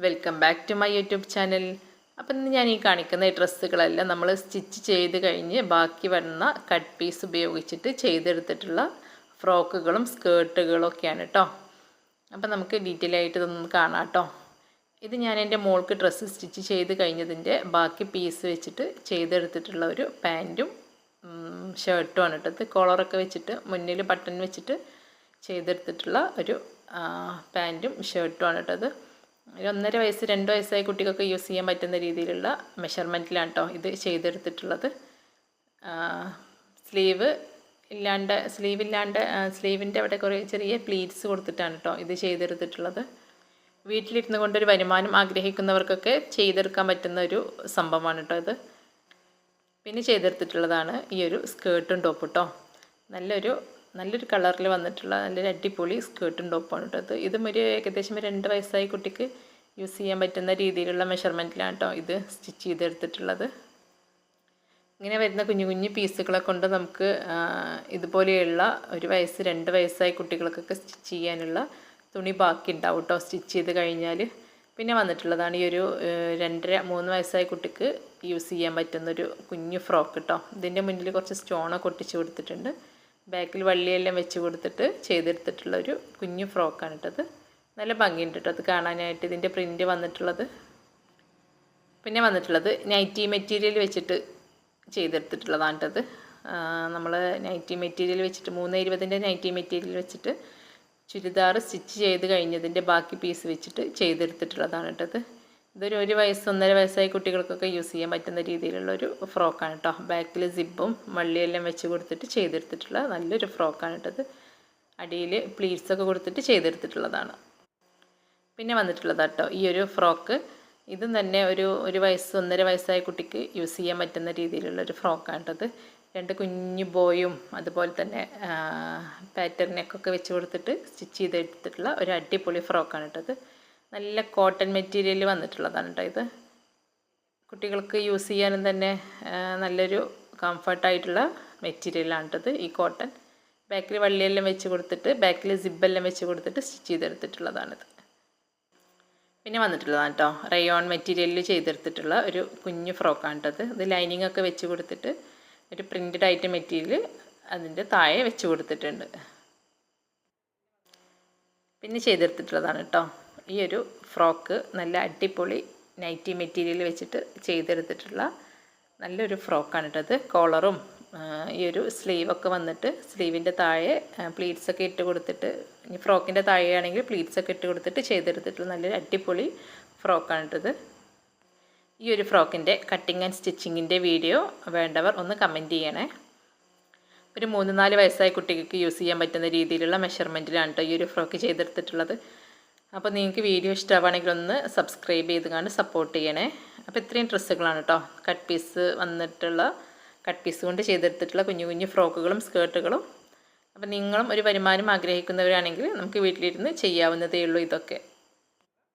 Welcome back to my YouTube channel അപ്പം ഇന്ന് ഞാൻ ഈ കാണിക്കുന്ന ഈ ഡ്രസ്സുകളെല്ലാം നമ്മൾ സ്റ്റിച്ച് ചെയ്ത് കഴിഞ്ഞ് ബാക്കി വരുന്ന കട്ട് പീസ് ഉപയോഗിച്ചിട്ട് ചെയ്തെടുത്തിട്ടുള്ള ഫ്രോക്കുകളും സ്കേർട്ടുകളും ഒക്കെയാണ് കേട്ടോ അപ്പം നമുക്ക് ഡീറ്റെയിൽ ആയിട്ട് ഇതൊന്ന് കാണാം കേട്ടോ ഇത് ഞാൻ എന്റെ മോൾക്ക് ഡ്രസ്സ് സ്റ്റിച്ച് ചെയ്ത് കഴിഞ്ഞതിന്റെ ബാക്കി പീസ് വെച്ചിട്ട് ചെയ്തെടുത്തിട്ടുള്ള ഒരു പാന്റും ഷർട്ടും ആണ് കേട്ടത് കോളറൊക്കെ വെച്ചിട്ട് മുന്നിൽ ബട്ടൺ വെച്ചിട്ട് ചെയ്തെടുത്തിട്ടുള്ള ഒരു പാന്റും ഷർട്ടും ആണ് കേട്ടത് ഒരു ഒന്നര വയസ്സ് രണ്ട് വയസ്സായ കുട്ടികൾക്ക് യൂസ് ചെയ്യാൻ പറ്റുന്ന രീതിയിലുള്ള മെഷർമെന്റിലാണ് കേട്ടോ ഇത് ചെയ്തെടുത്തിട്ടുള്ളത്. സ്ലീവ് ഇല്ലാണ്ട് സ്ലീവ് ഇല്ലാണ്ട് സ്ലീവിന്റെ അവിടെ കുറേ ചെറിയ പ്ലീറ്റ്സ് കൊടുത്തിട്ടാണ് കേട്ടോ ഇത് ചെയ്തെടുത്തിട്ടുള്ളത്. വീട്ടിലിരുന്ന് കൊണ്ടൊരു വരുമാനം ആഗ്രഹിക്കുന്നവർക്കൊക്കെ ചെയ്തെടുക്കാൻ പറ്റുന്ന ഒരു സംഭവമാണ് കേട്ടോ ഇത്. പിന്നെ ചെയ്തെടുത്തിട്ടുള്ളതാണ് ഈ ഒരു സ്കേർട്ടും ടോപ്പ് കേട്ടോ നല്ലൊരു നല്ലൊരു കളറിൽ വന്നിട്ടുള്ള നല്ലൊരു അടിപൊളി സ്കേർട്ടും ടോപ്പാണ് കേട്ടോ ഇത്. ഒരു ഏകദേശം രണ്ട് വയസ്സായ കുട്ടിക്ക് യൂസ് ചെയ്യാൻ പറ്റുന്ന രീതിയിലുള്ള മെഷർമെന്റിലാണ് കേട്ടോ ഇത് സ്റ്റിച്ച് ചെയ്തെടുത്തിട്ടുള്ളത്. ഇങ്ങനെ വരുന്ന കുഞ്ഞു കുഞ്ഞു പീസുകളെ കൊണ്ട് നമുക്ക് ഇതുപോലെയുള്ള ഒരു വയസ്സ് രണ്ട് വയസ്സായ കുട്ടികൾക്കൊക്കെ സ്റ്റിച്ച് ചെയ്യാനുള്ള തുണി ബാക്കി ഉണ്ടാവും കേട്ടോ സ്റ്റിച്ച് ചെയ്ത് കഴിഞ്ഞാൽ പിന്നെ വന്നിട്ടുള്ളതാണ് ഈ ഒരു രണ്ടര മൂന്ന് വയസ്സായ കുട്ടിക്ക് യൂസ് ചെയ്യാൻ പറ്റുന്നൊരു കുഞ്ഞു ഫ്രോക്ക് കേട്ടോ. ഇതിന്റെ മുന്നിൽ കുറച്ച് സ്റ്റോണൊക്കെ ഒട്ടിച്ച് കൊടുത്തിട്ടുണ്ട്. ബാക്കിൽ വള്ളിയെല്ലാം വെച്ച് കൊടുത്തിട്ട് ചെയ്തെടുത്തിട്ടുള്ള ഒരു കുഞ്ഞു ഫ്രോക്കാണ് ഇട്ടത് നല്ല ഭംഗിയുണ്ട് കേട്ടോ അത് കാണാനായിട്ട്. ഇതിന്റെ പ്രിന്റ് വന്നിട്ടുള്ളത്. പിന്നെ വന്നിട്ടുള്ളത് നൈറ്റി മെറ്റീരിയൽ വെച്ചിട്ട് ചെയ്തെടുത്തിട്ടുള്ളതാണ് കേട്ടത് നമ്മൾ നൈറ്റി മെറ്റീരിയൽ വെച്ചിട്ട് മൂന്ന് ഇരുപതിന്റെ നൈറ്റി മെറ്റീരിയൽ വെച്ചിട്ട് ചുരിദാർ സ്റ്റിച്ച് ചെയ്ത് കഴിഞ്ഞതിന്റെ ബാക്കി പീസ് വെച്ചിട്ട് ചെയ്തെടുത്തിട്ടുള്ളതാണ് കേട്ടത് ഇതൊരു ഒരു വയസ്സ് ഒന്നര വയസ്സായ കുട്ടികൾക്കൊക്കെ യൂസ് ചെയ്യാൻ പറ്റുന്ന രീതിയിലുള്ള ഒരു ഫ്രോക്കാണ് കേട്ടോ ബാക്കിൽ സിബും വള്ളിയെല്ലാം വെച്ച് കൊടുത്തിട്ട് ചെയ്തെടുത്തിട്ടുള്ള നല്ലൊരു ഫ്രോക്കാണ് കേട്ടത് അടിയിൽ പ്ലീറ്റ്സൊക്കെ കൊടുത്തിട്ട് ചെയ്തെടുത്തിട്ടുള്ളതാണ്. പിന്നെ വന്നിട്ടുള്ളത് കേട്ടോ ഈ ഒരു ഫ്രോക്ക്. ഇതും തന്നെ ഒരു ഒരു വയസ്സ് ഒന്നര വയസ്സായ കുട്ടിക്ക് യൂസ് ചെയ്യാൻ പറ്റുന്ന രീതിയിലുള്ള ഒരു ഫ്രോക്കാണ് കേട്ടത് രണ്ട് കുഞ്ഞു ബോയും അതുപോലെ തന്നെ പാറ്റേൺ പാറ്റേണിനൊക്കെ വെച്ച് കൊടുത്തിട്ട് സ്റ്റിച്ച് ചെയ്തെടുത്തിട്ടുള്ള ഒരു അടിപൊളി ഫ്രോക്കാണ് കേട്ടത് നല്ല കോട്ടൺ മെറ്റീരിയൽ വന്നിട്ടുള്ളതാണ് കേട്ടോ ഇത്. കുട്ടികൾക്ക് യൂസ് ചെയ്യാനും തന്നെ നല്ലൊരു കംഫർട്ടായിട്ടുള്ള മെറ്റീരിയലാണ് കേട്ടത് ഈ കോട്ടൺ ബാക്കിൽ വള്ളിയെല്ലാം വെച്ച് കൊടുത്തിട്ട് ബാക്കിൽ സിബെല്ലാം വെച്ച് കൊടുത്തിട്ട് സ്റ്റിച്ച് ചെയ്തെടുത്തിട്ടുള്ളതാണിത് പിന്നെ വന്നിട്ടുള്ളതാണ് കേട്ടോ റയോൺ മെറ്റീരിയലിൽ ചെയ്തെടുത്തിട്ടുള്ള ഒരു കുഞ്ഞു ഫ്രോക്കാണ് കേട്ടത് ഇത്. ലൈനിങ് ഒക്കെ വെച്ച് കൊടുത്തിട്ട് ഒരു പ്രിന്റഡ് ആയിട്ട് മെറ്റീരിയൽ അതിന്റെ താഴെ വെച്ച് കൊടുത്തിട്ടുണ്ട്. പിന്നെ ചെയ്തെടുത്തിട്ടുള്ളതാണ് കേട്ടോ ഈ ഒരു ഫ്രോക്ക് നല്ല അടിപൊളി നൈറ്റി മെറ്റീരിയൽ വെച്ചിട്ട് ചെയ്തെടുത്തിട്ടുള്ള നല്ലൊരു ഫ്രോക്കാണ് കേട്ടത് കോളറും ഈ ഒരു സ്ലീവൊക്കെ വന്നിട്ട് സ്ലീവിന്റെ താഴെ പ്ലീറ്റ്സൊക്കെ ഇട്ട് കൊടുത്തിട്ട് ഫ്രോക്കിന്റെ താഴെയാണെങ്കിൽ പ്ലീറ്റ്സൊക്കെ ഇട്ട് കൊടുത്തിട്ട് ചെയ്തെടുത്തിട്ടുള്ള നല്ലൊരു അടിപൊളി ഫ്രോക്കാണ് കേട്ടത് ഈ ഒരു ഫ്രോക്കിന്റെ കട്ടിങ് ആൻഡ് സ്റ്റിച്ചിങ്ങിന്റെ വീഡിയോ വേണ്ടവർ ഒന്ന് കമന്റ് ചെയ്യണേ. ഒരു മൂന്ന് നാല് വയസ്സായ കുട്ടികൾക്ക് യൂസ് ചെയ്യാൻ പറ്റുന്ന രീതിയിലുള്ള മെഷർമെന്റിലാണ് കേട്ടോ ഈ ഒരു ഫ്രോക്ക് ചെയ്തെടുത്തിട്ടുള്ളത്. അപ്പോൾ നിങ്ങൾക്ക് വീഡിയോ ഇഷ്ടമാണെങ്കിൽ ഒന്ന് സബ്സ്ക്രൈബ് ചെയ്ത് കണ്ട് സപ്പോർട്ട് ചെയ്യണേ. അപ്പോൾ ഇത്രയും ഡ്രസ്സുകളാണ് കേട്ടോ കട്ട് പീസ് വന്നിട്ടുള്ള കട്ട് പീസ് കൊണ്ട് ചെയ്തെടുത്തിട്ടുള്ള കുഞ്ഞു കുഞ്ഞു ഫ്രോക്കുകളും സ്കേർട്ടുകളും അപ്പോൾ നിങ്ങളും ഒരു വരുമാനം ആഗ്രഹിക്കുന്നവരാണെങ്കിൽ നമുക്ക് വീട്ടിലിരുന്ന് ചെയ്യാവുന്നതേ ഉള്ളൂ ഇതൊക്കെ.